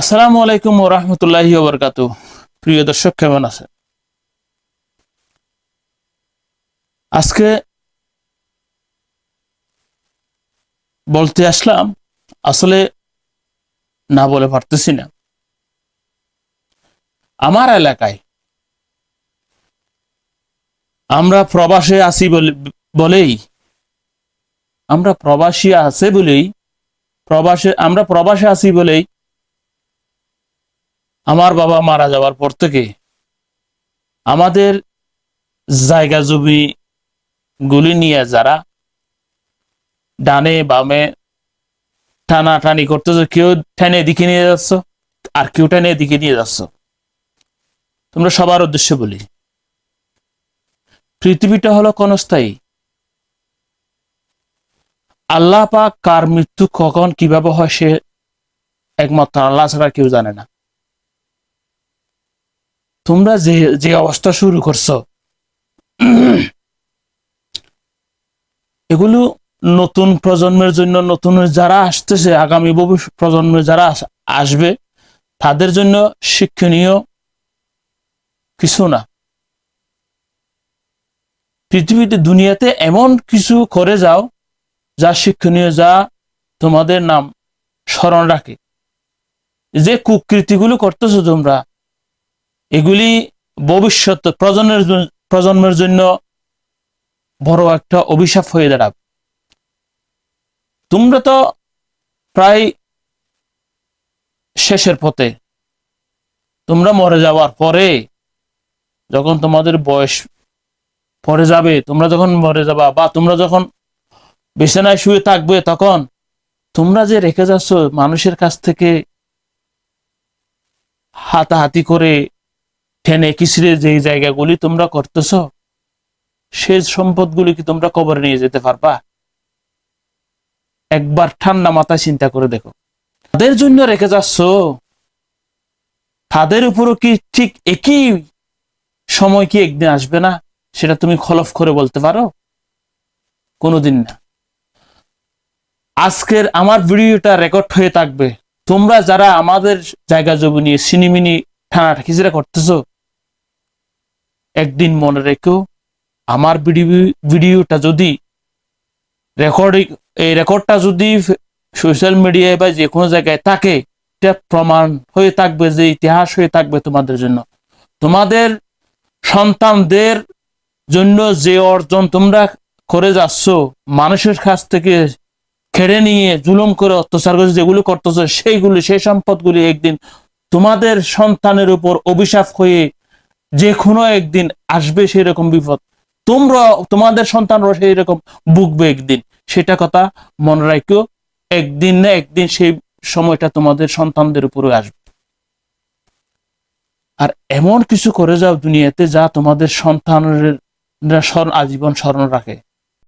আসসালামু আলাইকুম ও রহমতুল্লাহি ওবরকাত প্রিয় দর্শক, কেমন আছে আজকে বলতে আসলাম, আসলে না বলে পারতেছি না। আমার এলাকায় আমরা প্রবাসে আছি বলে- বলেই, আমরা প্রবাসী আছে বলেই, প্রবাসে আমরা প্রবাসে আছি বলেই আমার বাবা মারা যাওয়ার পর থেকে আমাদের জায়গা জমি গুলি নিয়ে যারা ডানে বামে টানা টানি করতেছে কেউ টেনে এদিকে নিয়ে যাচ্ছ, আর কেউ টেনে এদিকে নিয়ে যাচ্ছ। তোমরা সবার উদ্দেশ্যে বলি, পৃথিবীটা হলো ক্ষণস্থায়ী। আল্লাহ পাক কার মৃত্যু কখন, কীভাবে হয় সে একমাত্র আল্লাহ ছাড়া কেউ জানে না। তোমরা যে যে অবস্থা শুরু করছ, এগুলো নতুন প্রজন্মের জন্য, নতুন যারা আসতেছে, আগামী প্রজন্মে যারা আসবে, তাদের জন্য শিক্ষণীয় কিছু না। পৃথিবীতে, দুনিয়াতে এমন কিছু করে যাও, যা শিক্ষণীয়, যা তোমাদের নাম স্মরণ রাখে। যে কুকৃতিগুলো করতেছো তোমরা এগুলি ভবিষ্যৎ প্রজন্মের জন- প্রজন্মের জন্য বড় একটা অভিশাপ হয়ে দাঁড়াবে। তোমরা তো প্রায় শেষের পথে তোমরা মরে যাওয়ার পরে যখন তোমাদের বয়স পরে যাবে, তোমরা যখন মরে যাবা বা তোমরা যখন বিছানায় শুয়ে থাকবে তখন তোমরা যে রেখে যাচ্ছ মানুষের কাছ থেকে হাতাহাতি করে টেনে কিসরে যে জায়গাগুলি তোমরা করতেছ সেই সম্পদগুলি কি তোমরা কবরে নিয়ে যেতে পারবা? একবার ঠান্ডা মাথায় চিন্তা করে দেখো। তাদের জন্য রেখে যাচ্ছ? তাদের উপরও কি ঠিক একই সময় কি একদিন আসবে না? সেটা তুমি খলফ করে বলতে পারো? কোনোদিন না। আজকের আমার ভিডিওটা রেকর্ড হয়ে থাকবে। তোমরা যারা আমাদের জায়গা জমি নিয়ে, সিনিমিনি ঠানাটা খিচিরা করতেছো একদিন মনে রেখো, আমার ভিডিও, ভিডিওটা যদি রেকর্ডিং এই রেকর্ডটা যদি সোশ্যাল মিডিয়ায় বা যে কোনো জায়গায় থাকে, এটা প্রমাণ হয়ে থাকবে যে ইতিহাস হয়ে থাকবে তোমাদের জন্য। তোমাদের সন্তানদের জন্য যে অর্জন তোমরা করে যাচ্ছ, মানুষের কাছ থেকে খেড়ে নিয়ে জুলুম করে অত্যাচার করে যেগুলো করতেছো, সেইগুলি, সেই সম্পদগুলি একদিন তোমাদের সন্তানের উপর অভিশাপ হয়ে যে কোনো একদিন আসবে সেই রকম বিপদ। তোমরা, তোমাদের সন্তানরা সেই রকম ভুগবে একদিন। সেটা কথা মনে রাখো একদিন না একদিন সেই সময়টা তোমাদের সন্তানদের উপরে আসবে। আর এমন কিছু করে যাও দুনিয়াতে যা তোমাদের সন্তানের আজীবন স্মরণ রাখে।